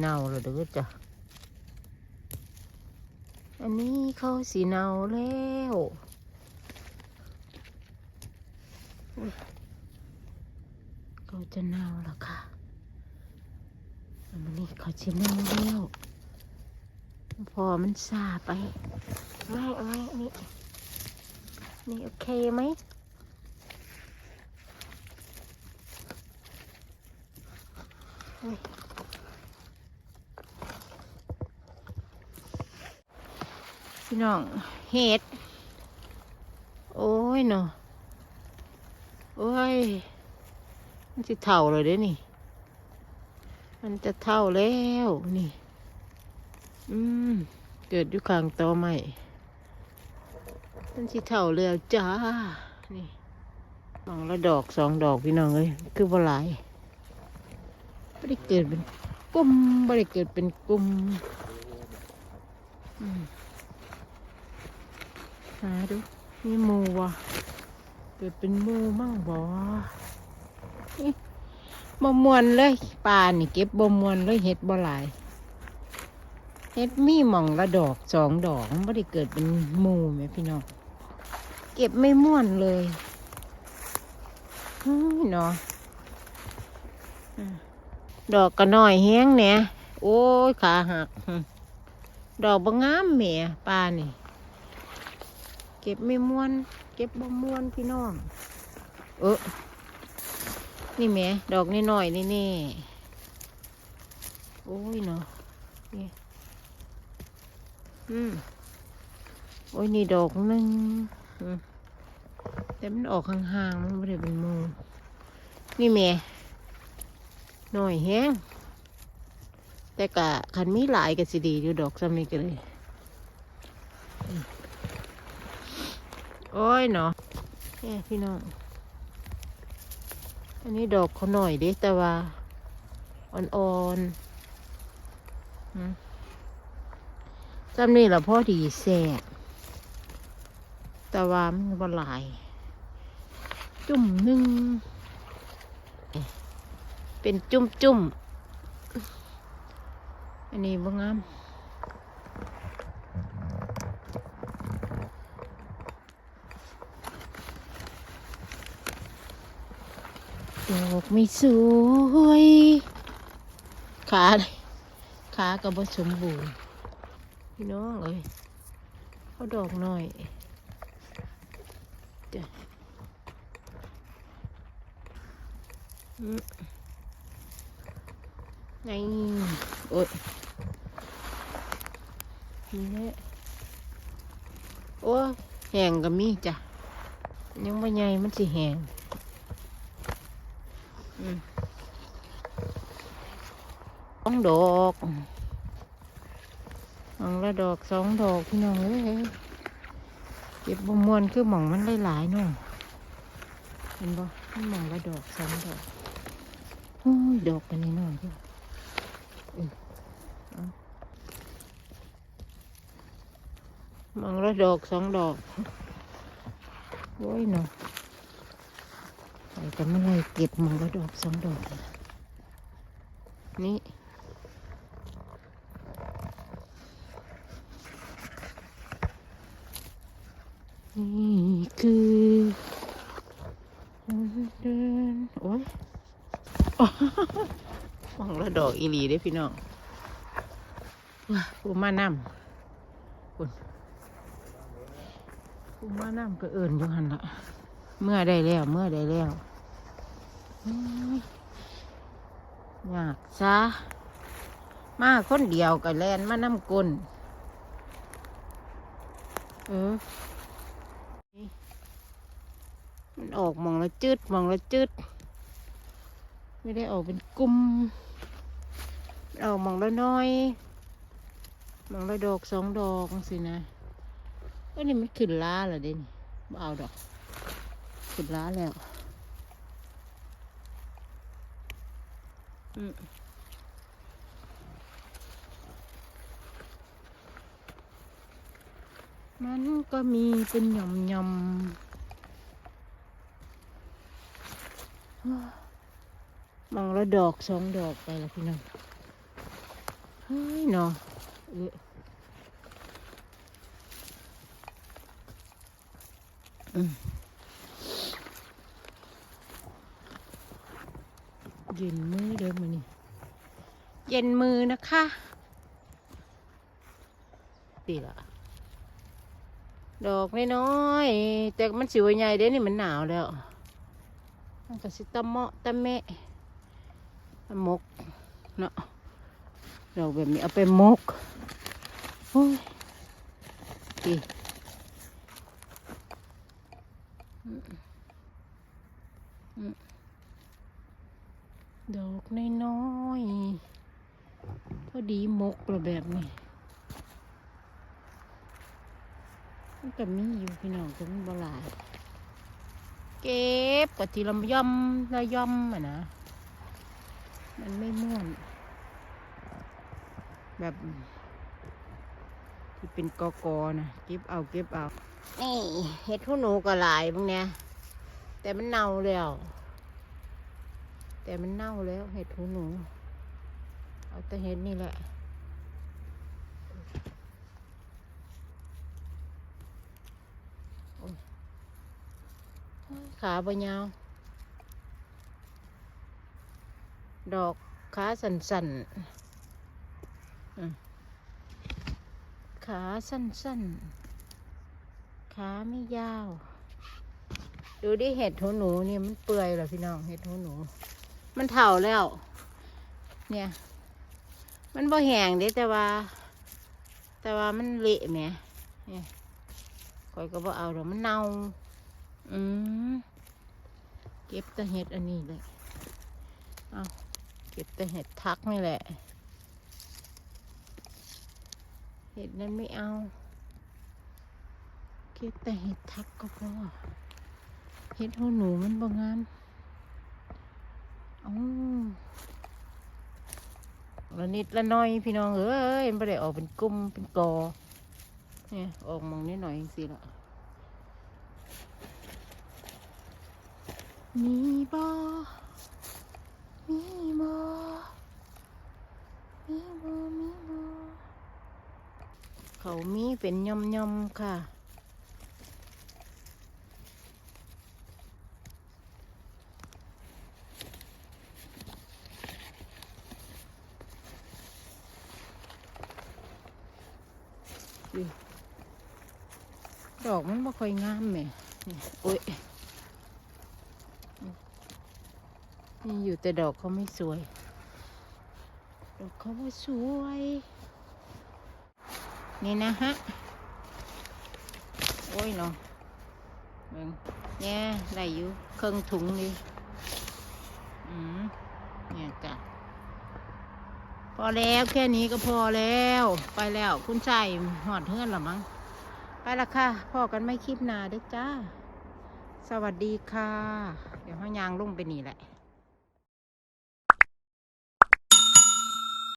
เน่าแล้วเด้อจ้ะ อันนี้เขาสีเน่าแล้วเขาจะเน่าแล้วค่ะ อันนี้เขาจะเน่าแล้วพอมันซาไปไม่ไม่นี่นี่โอเคไหมอุ๊ย พี่น้องเห็ด โอ้ยเนาะโอ้ย มันจะเท่าเลยเด้นี่ มันจะเท่าแล้วนี่ อืม เกิดอยู่ข้างตอใหม่ มันจะเท่าแล้วจ้า นี่สองละดอกสองดอกพี่น้องเอ้ยคือบ่หลายไม่ได้เกิดเป็นกลุ่มไม่ได้เกิดเป็นกลุ่มอืมาดูมีหมูวะเกิดเป็นหมูมั่งบ่นี่บ่มวนเลยปลานี่เก็บบ่มวนเลยเห็ดบ่หลายเห็ดมีหม่องละดอกสองดอกไม่ได้เกิดเป็นหมูแม่พี่น้องเก็บไม่ม่วนเลยเฮ้ยเนาะดอกก็น้อยแห้งเนี่ยโอ้ยขาหัก ดอกบ่งามแหม่ปลานี่ ก็บไม่ม้วน เก็บบ่ม้วนพี่น้อง เออนี่แม่ดอกน้อยนี่นี่โอ้ยเนาะนี่อืมโอ้ยนี่ดอกหนึงแต่มันออกห่างๆมันไม่ได้เป็นมูนี่แม่หน่อยแฮงแต่กะคันมีหลายก็สิดีอยู่ดอกซ้ำนี้ก็เลย โอ้ยเนาะแค่พี่น้อง อันนี้ดอกเขาหน่อยเดิแต่ว่า อ่อนๆจำนี่แหละพ่อดีแสบแต่ว่ามันบหลาย จุ่มหนึ่ง เป็นจุ่มจุ่มๆอันนี้บ่งาม ดอกไม่สวย ขาขาก็บ่สมบูรณ์พี่น้องเอ้ยเขาดอกหน้อยจ้ะไงโอ้ยนี่แหละโอ้แห้งก็มีจ้ะยังไม่ใหญ่มันสิแห้ง สองดอกสองละดอกสองดอกพี่น้องเอ้ยเก็บบมวนคือหม่องมันหลายๆเนาะเห็นบ่มันหม่องละดอกสองดอกโอ้ยดอกกันนิดหน่อยจ้ะอืมเอามองละดอกสองดอกโอ้ยเนาะ ใส่แต่ไม่เลยเก็บมันก็ดอกสองดอกนี่นี่คือเดินโอ้ยมองแล้วดอกอีหลีได้พี่น้องว้าปูมานำคุณปูมาน้ำก็เอิญอยู่หันละเมื่อได้แล้ว เมื่อได้แล้ว อยากซะมาคนเดียวกับแลนมาน้ำกลเออมันออกมองละจืดมองละจืดไม่ได้ออกเป็นกลุ่มออกมองละน้อยมองละดอกสองดอกสินะก็นี่มันขึ้นล้าเหรอเด่นเอาดอกขึ้นล้าแล้ว มันก็มีเป็นหย่อมหย่อมมองแล้วดอกสองดอกไปแล้วพี่น้อง เฮ้ยเนาะเอออืม เย็นมือเด้อมือนี่เย็นมือนะคะดีละดอกน้อยๆแต่มันสิวใหญ่เด้นี่มันหนาวแล้วมันก็สิตะเมาะตะแมะตะมกเนาะดอกแบบนี้เอาไปมกโอ้ยดีอืมอืมดอกน้อยๆพอ ดีมกระแบบนี้มันก็มีอยู่พี่น้องก็มันบลายเก็บกะทีละย่อมละย่อมอะนะ มันไม่ม่วน แบบที่เป็นกอกอนะเก็บเอาเก็บเอา นี่เห็ดหูหนูก็หลายพวกเนี้ยแต่มันเน่าแล้ว แต่มันเน่าแล้วเห็ดหูหนู เอาแต่เห็ดนี่แหละ ขาบยาว ดอกขาสันสันๆขาสั้นสันๆขาไม่ยาว ดูดิเห็ดหูหนูเนี่ยมันเปื่อยเหรอพี่น้องเห็ดหูหนู มันเถ่าแล้ว เนี่ย มันบ่แห้งเด้แต่ว่า แต่ว่ามันเละแหมเนี่ยคอยก็บ่เอาหรอกมันเน่า อืมเก็บแต่เห็ดอันนี้เลยเอาเก็บแต่เห็ดทักนี่แหละ เห็ดนั้นไม่เอา เก็บแต่เห็ดทักก็พอเห็ดหูหนูมันบ่งงามอ๋อละนิดละน้อยพี่น้องเอ้ยไม่ได้ออกเป็นกลุ่มเป็นกอ เนี่ยออกมองนิดหน่อยเองสิละ มีบ่มีบ่มีบ่มีบ่เขามีเป็นย่อมย่อมค่ะ ดอกมันบ่ค่อยงามแม่โอ้ย นี่อยู่แต่ดอกเขาไม่สวย ดอกเขาไม่สวย นี่นะฮะ โอ้ยเนาะเบิ่งเนี่ยได้อยู่เครื่องถุงนี่อืมเนี่ยจ้ะพอแล้วแค่นี้ก็พอแล้ว ไปแล้วคุณชายหอดเฮือนหรอมั้งไปละค่ะพอกันไม่คลิปหนาเด้อจ้า สวัสดีค่ะ เดี๋ยวเขายางลุ่งไปนี่แหละ